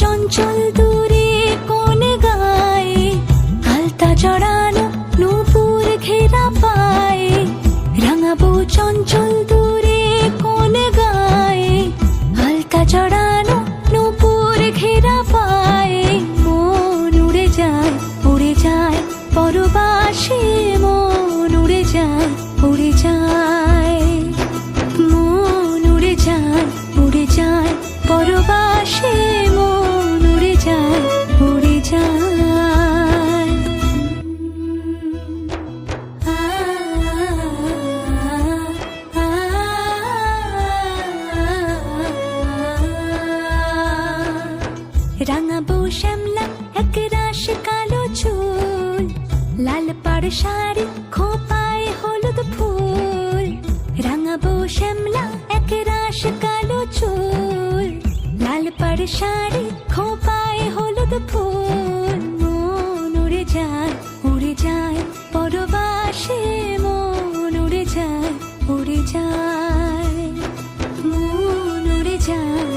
চঞ্চল দূরে কোন গায়ে, আলতা জড়ানো নূপুর ঘেরা পায়ে, রাঙাবো চঞ্চল দূরে ঘেরা মন উড়ে উড়ে যায় মন উড়ে উড়ে যায়। মন উড়ে উড়ে যায় রাঙাবো শ্যামলা, এক রাশ কালো চুল। লাল পাড় শাড়ি, খোপায় হলুদ ফুল। রাঙাবো শ্যামলা, এক রাশ কালো চুল। লাল পাড় শাড়ি, খোপায় হলুদ ফুল। মন উড়ে যায় উড়ে যায়, পরবাসে মন উড়ে যায় উড়ে যায়। মন উড়ে যায়।